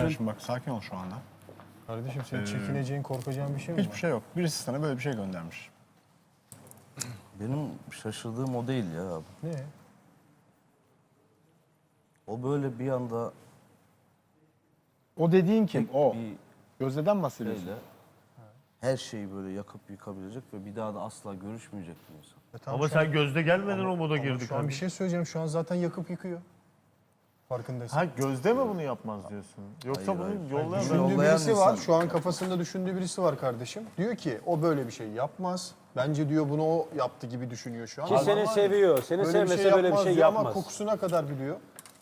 Kardeşim bak sakin ol şu anda. Kardeşim senin çekineceğin, korkacağın bir şey mi Hiçbir var? şey yok. Birisi sana böyle bir şey göndermiş. Benim şaşırdığım o değil ya abi. Ne? O böyle bir anda O dediğin kim? O. bir Gözde'den bahsediyorsun. şeyle her şeyi böyle yakıp yıkabilecek ve bir daha da asla görüşmeyecek bir insan. E tamam, Ama şu an- sen gözde gelmeden o moda ama girdik Şu an abi. bir şey söyleyeceğim. Şu an zaten yakıp yıkıyor. Farkındaysan. Ha Gözde mi bunu yapmaz diyorsun? Yoksa Hayır, bunu hayır. yollayan Düşündüğü yollayan birisi var. insan. Şu an kafasında düşündüğü birisi var kardeşim. Diyor ki o böyle bir şey yapmaz. Bence diyor bunu o yaptı gibi düşünüyor şu an. Ki seni seviyor. Seni Böyle bir sevmese şey böyle bir yapmaz şey diyor yapmaz. Ama kokusuna kadar biliyor.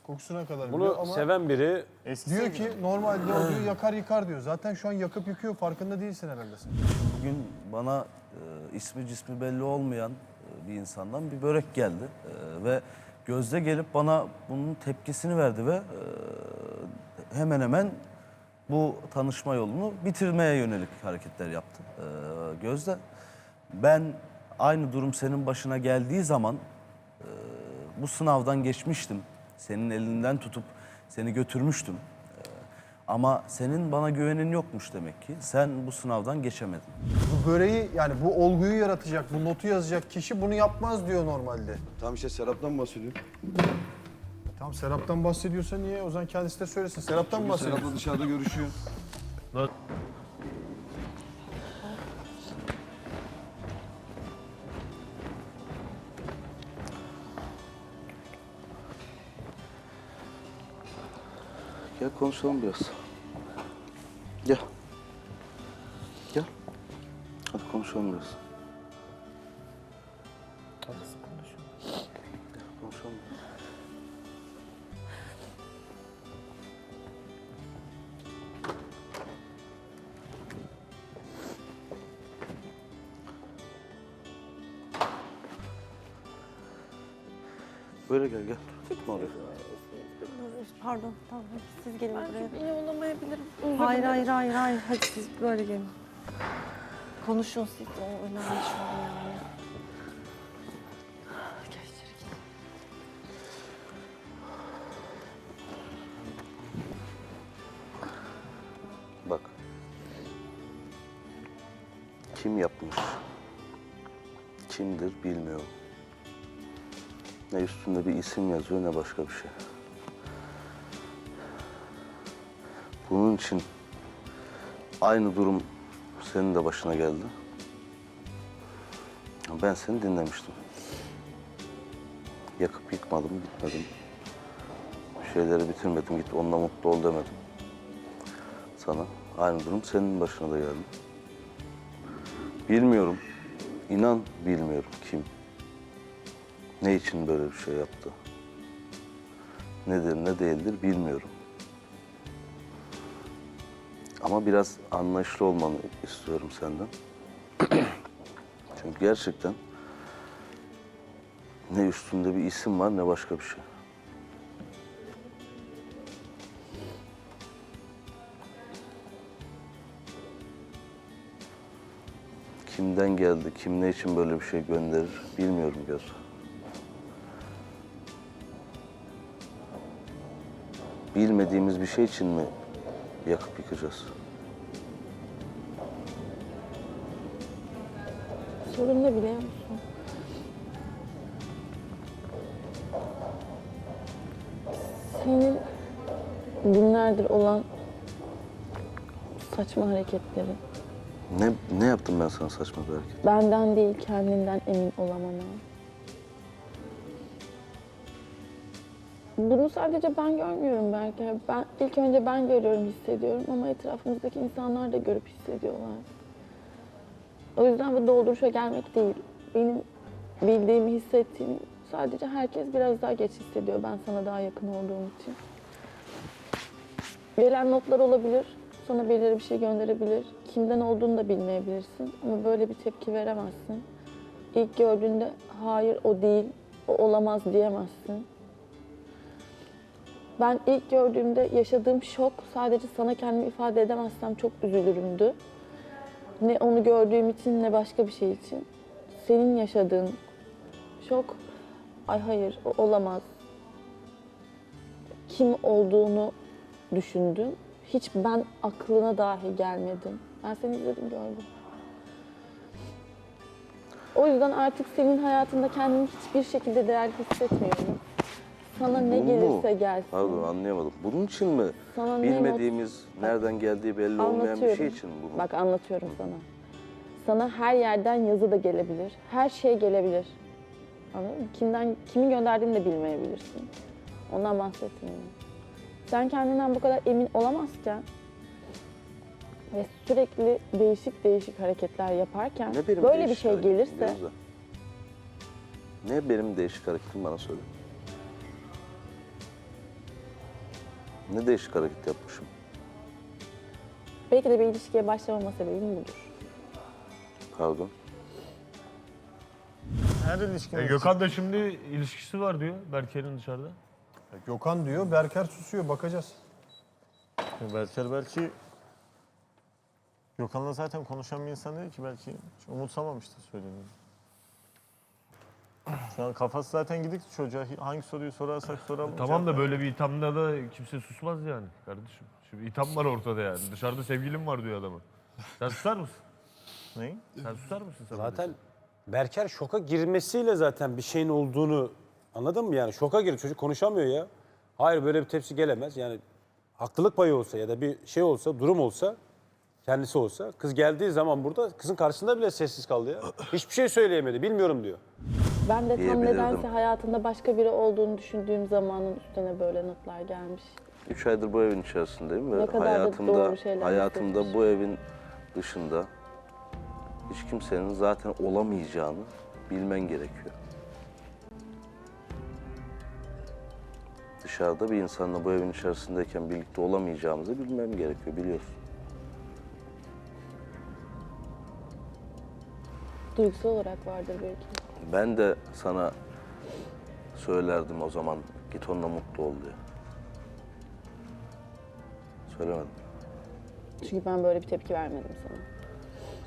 Kokusuna kadar biliyor Bunu ama seven biri eski diyor sevgili. ki normalde o diyor yakar yıkar diyor. Zaten şu an yakıp yıkıyor farkında değilsin herhalde sen. Bugün bana e, ismi cismi belli olmayan e, bir insandan bir börek geldi. E, ve Gözde gelip bana bunun tepkisini verdi ve e, hemen hemen bu tanışma yolunu bitirmeye yönelik hareketler yaptı. E, Gözde, ben aynı durum senin başına geldiği zaman e, bu sınavdan geçmiştim. Senin elinden tutup seni götürmüştüm. E, ama senin bana güvenin yokmuş demek ki. Sen bu sınavdan geçemedin. Bu böreği yani bu olguyu yaratacak, bu notu yazacak kişi bunu yapmaz diyor normalde. Tam işte Serap'tan bahsediyor. Tamam Serap'tan bahsediyorsa niye? O zaman kendisi de söylesin. Serap'tan mı bahsediyor? Serap'la dışarıda görüşüyor. Gel konuşalım biraz. Gel. Biraz. Gel konuşalım biraz. Böyle gel gel. Gitme oraya. Pardon, tamam. Siz gelin buraya. iyi olamayabilirim. Hayır, hayır, hayır, hayır. Hadi siz böyle gelin. Konuşun siz. O önemli şu an yani. Gel içeri. Bak. Kim yapmış? Kimdir bilmiyorum. Ne üstünde bir isim yazıyor ne başka bir şey. Bunun için aynı durum senin de başına geldi. Ben seni dinlemiştim. Yakıp yıkmadım, gitmedim. Bir şeyleri bitirmedim, git onunla mutlu ol demedim sana. Aynı durum senin başına da geldi. Bilmiyorum. inan bilmiyorum kim. Ne için böyle bir şey yaptı. Nedir ne değildir bilmiyorum. Ama biraz anlayışlı olmanı istiyorum senden. Çünkü gerçekten ne üstünde bir isim var ne başka bir şey. Kimden geldi, kim ne için böyle bir şey gönderir bilmiyorum Göz. Bilmediğimiz bir şey için mi yakıp yıkacağız? Sorun ne biliyor musun? Senin günlerdir olan saçma hareketleri. Ne, ne yaptım ben sana saçma bir hareket? Benden değil kendinden emin olamama. Bunu sadece ben görmüyorum belki. Ben ilk önce ben görüyorum, hissediyorum ama etrafımızdaki insanlar da görüp hissediyorlar. O yüzden bu dolduruşa gelmek değil. Benim bildiğimi, hissettiğim sadece herkes biraz daha geç hissediyor ben sana daha yakın olduğum için. Gelen notlar olabilir, sana birileri bir şey gönderebilir. Kimden olduğunu da bilmeyebilirsin ama böyle bir tepki veremezsin. İlk gördüğünde hayır o değil, o olamaz diyemezsin. Ben ilk gördüğümde yaşadığım şok sadece sana kendimi ifade edemezsem çok üzülürümdü. Ne onu gördüğüm için ne başka bir şey için. Senin yaşadığın şok, ay hayır olamaz. Kim olduğunu düşündüm. Hiç ben aklına dahi gelmedim. Ben seni izledim gördüm. O yüzden artık senin hayatında kendimi hiçbir şekilde değerli hissetmiyorum. Sana ne Bu mu? gelirse gelsin. Pardon anlayamadım. Bunun için mi? Sana ne Bilmediğimiz, nereden geldiği belli olmayan bir şey için mi bu? Bak anlatıyorum sana. Sana her yerden yazı da gelebilir. Her şey gelebilir. Anladın mı? Kimden, kimin gönderdiğini de bilmeyebilirsin. Ondan bahsetmiyorum. Sen kendinden bu kadar emin olamazken ve sürekli değişik değişik hareketler yaparken Ne benim böyle bir değişik şey hareketim gelirse? Ne benim değişik hareketim bana söyle. Ne değişik hareket yapmışım? belki de bir ilişkiye başlamama sebebim budur. Pardon. Her ilişkinin E, Gökhan da şimdi ilişkisi var diyor Berker'in dışarıda. Gökhan diyor, Berker susuyor. Bakacağız. Berker belki Gökhan'la zaten konuşan bir insan değil ki belki hiç umursamamıştır söylediğini. Şu an kafası zaten gidik çocuğa hangi soruyu sorarsak soralım. Tamam da böyle bir ithamda da kimse susmaz yani kardeşim. Şimdi itham var ortada yani. Dışarıda sevgilim var diyor adamın. Sen susar mısın? Neyi? Sen susar mısın sen? Zaten Berker şoka girmesiyle zaten bir şeyin olduğunu anladın mı yani? Şoka girip çocuk konuşamıyor ya. Hayır böyle bir tepsi gelemez. Yani haklılık payı olsa ya da bir şey olsa, durum olsa, kendisi olsa. Kız geldiği zaman burada kızın karşısında bile sessiz kaldı ya. Hiçbir şey söyleyemedi. Bilmiyorum diyor. Ben de tam Diyebilirdim. nedense hayatında başka biri olduğunu düşündüğüm zamanın üstüne böyle notlar gelmiş. Üç aydır bu evin içerisindeyim ve Ne kadar da hayatımda, doğru şeyler hayatımda bu evin dışında hiç kimsenin zaten olamayacağını bilmen gerekiyor. Dışarıda bir insanla bu evin içerisindeyken birlikte olamayacağımızı bilmem gerekiyor, biliyorsun. Duygusal olarak vardır belki. Ben de sana söylerdim o zaman git onunla mutlu ol diye. Söylemedim. Çünkü ben böyle bir tepki vermedim sana.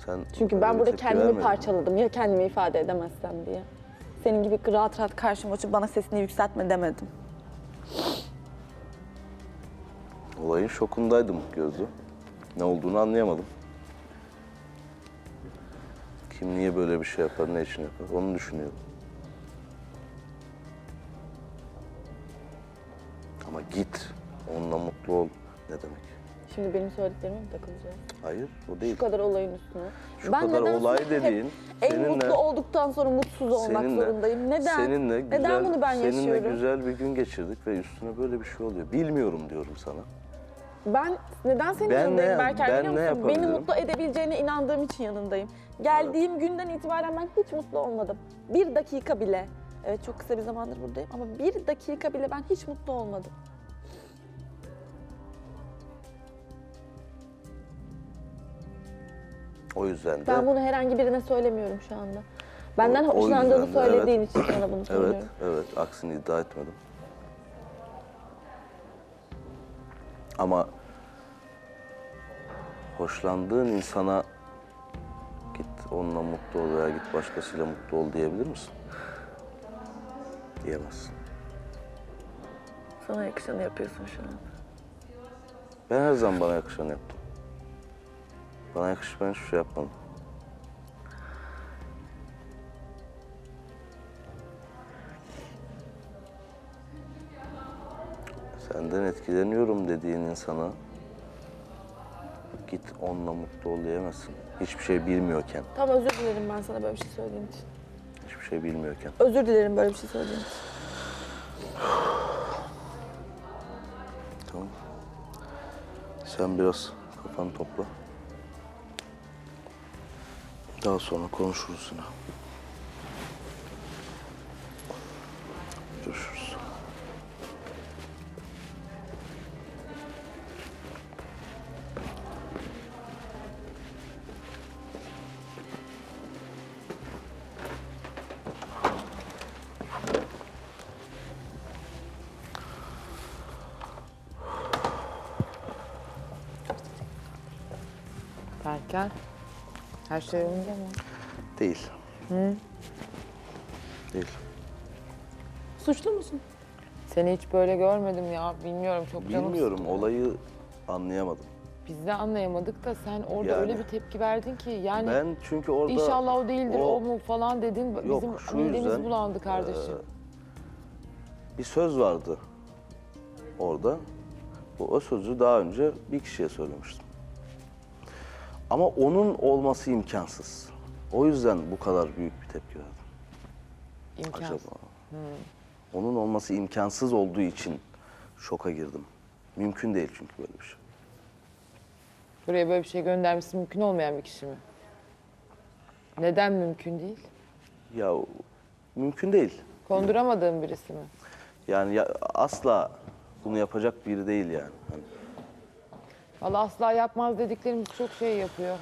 Sen Çünkü ben burada kendimi parçaladım. Ya kendimi ifade edemezsem diye. Senin gibi rahat rahat karşıma açıp bana sesini yükseltme demedim. Olayın şokundaydım Gözde. Ne olduğunu anlayamadım. Kim niye böyle bir şey yapar, ne için yapar onu düşünüyorum. Ama git, onunla mutlu ol ne demek? Şimdi benim söylediklerime mi takılacağız? Hayır, o değil. Şu kadar olayın üstüne. Şu kadar neden olay dediğin en seninle- mutlu olduktan sonra mutsuz olmak Seninle- zorundayım. Neden? Seninle güzel, Neden bunu ben seninle yaşıyorum? güzel bir gün geçirdik ve üstüne böyle bir şey oluyor. Bilmiyorum diyorum sana. Ben neden senin Ben yanındayım ne- Berker ben biliyor ne musun? Beni yapabilirim? mutlu edebileceğine inandığım için yanındayım. Geldiğim günden itibaren ben hiç mutlu olmadım. Bir dakika bile. Evet çok kısa bir zamandır buradayım ama bir dakika bile ben hiç mutlu olmadım. O yüzden de Ben bunu herhangi birine söylemiyorum şu anda. Benden O- o hoşlandığını yüzden de, söylediğin için sana bunu söylüyorum. Evet, evet. Aksini iddia etmedim. Ama hoşlandığın insana git onunla mutlu ol veya git başkasıyla mutlu ol diyebilir misin? Diyemezsin. Sana yakışanı yapıyorsun şu an. Ben her zaman bana yakışanı yaptım. Bana yakışmayan hiçbir şey yapmadım. Senden etkileniyorum dediğin insana git onunla mutlu ol diyemezsin. Hiçbir şey bilmiyorken, Tamam özür dilerim ben sana böyle bir şey söylediğim için. hiçbir şey bilmiyorken. Özür dilerim böyle bir şey söylediğim için. Tamam. Sen biraz kafanı topla. Daha sonra konuşuruz yine. Görüşürüz. Berker. Her şey yolunda mı? Değil. Değil. Suçlu musun? Seni hiç böyle görmedim ya. Bilmiyorum çok canım Bilmiyorum olayı Anlayamadım. Biz de anlayamadık da sen orada Yani. öyle bir tepki verdin ki yani Ben çünkü orada inşallah o değildir o, o- mu falan dedin. Yok, Bizim şu midemiz yüzden, bulandı kardeşim. bir söz vardı orada. Bu o sözü daha önce bir kişiye söylemiştim. Ama onun olması imkansız. O yüzden bu kadar büyük bir tepki verdim. İmkansız. Acaba? Onun olması imkansız olduğu için şoka girdim. Mümkün değil çünkü böyle bir şey. Buraya böyle bir şey göndermesi mümkün olmayan bir kişi mi? Neden mümkün değil? Ya mümkün değil. Konduramadığın birisi mi? Yani ya- asla bunu yapacak biri değil yani. Hani Vallahi asla yapmaz dediklerimiz çok şey yapıyor.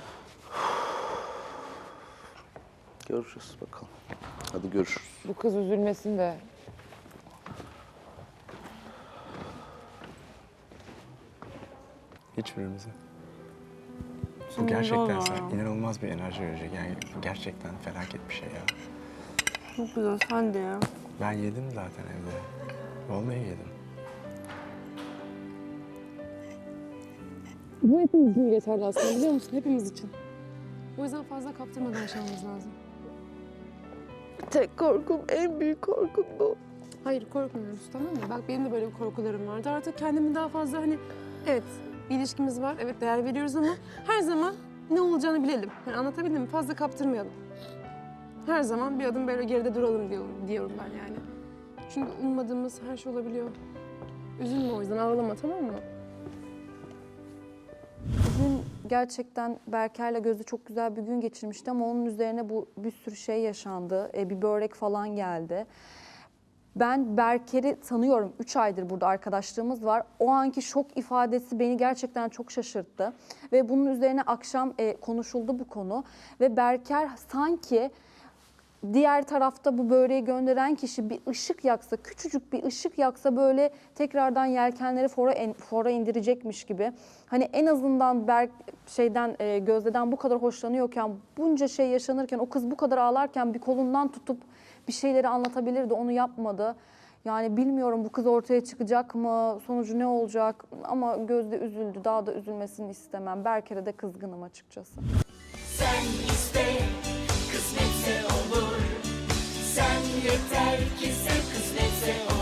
görüşürüz bakalım. Hadi görüşürüz. Bu kız üzülmesin de. Hiçbirimize. Bu gerçekten sen inanılmaz bir enerji verecek. Yani gerçekten felaket bir şey ya. Çok güzel sen de ya. Ben yedim zaten evde. Vallahi yedim. Bu hepimiz için geçerli aslında biliyor musun? Hepimiz için. O yüzden fazla kaptırmadan yaşamamız lazım. Tek korkum, en büyük korkum bu. Hayır korkmuyoruz tamam mı? Bak benim de böyle bir korkularım vardı. Artık kendimi daha fazla hani evet bir ilişkimiz var. Evet değer veriyoruz ama her zaman ne olacağını bilelim. Yani anlatabildim mi? Fazla kaptırmayalım. Her zaman bir adım böyle geride duralım diyorum, diyorum ben yani. Çünkü ummadığımız her şey olabiliyor. Üzülme o yüzden ağlama tamam mı? Bugün gerçekten Berker'le Gözde çok güzel bir gün geçirmişti ama onun üzerine bu bir sürü şey yaşandı. E, bir börek falan geldi. Ben Berker'i tanıyorum. Üç aydır burada arkadaşlığımız var. O anki şok ifadesi beni gerçekten çok şaşırttı. Ve bunun üzerine akşam e, konuşuldu bu konu. Ve Berker sanki diğer tarafta bu böreği gönderen kişi bir ışık yaksa, küçücük bir ışık yaksa böyle tekrardan yelkenleri fora, en- fora indirecekmiş gibi. Hani en azından Berk şeyden e, Gözde'den bu kadar hoşlanıyorken, bunca şey yaşanırken, o kız bu kadar ağlarken bir kolundan tutup bir şeyleri anlatabilirdi. Onu yapmadı. Yani bilmiyorum bu kız ortaya çıkacak mı, sonucu ne olacak ama Gözde üzüldü. Daha da üzülmesini istemem. Berker'e de kızgınım açıkçası. Sen yeter ki sen kısmetse o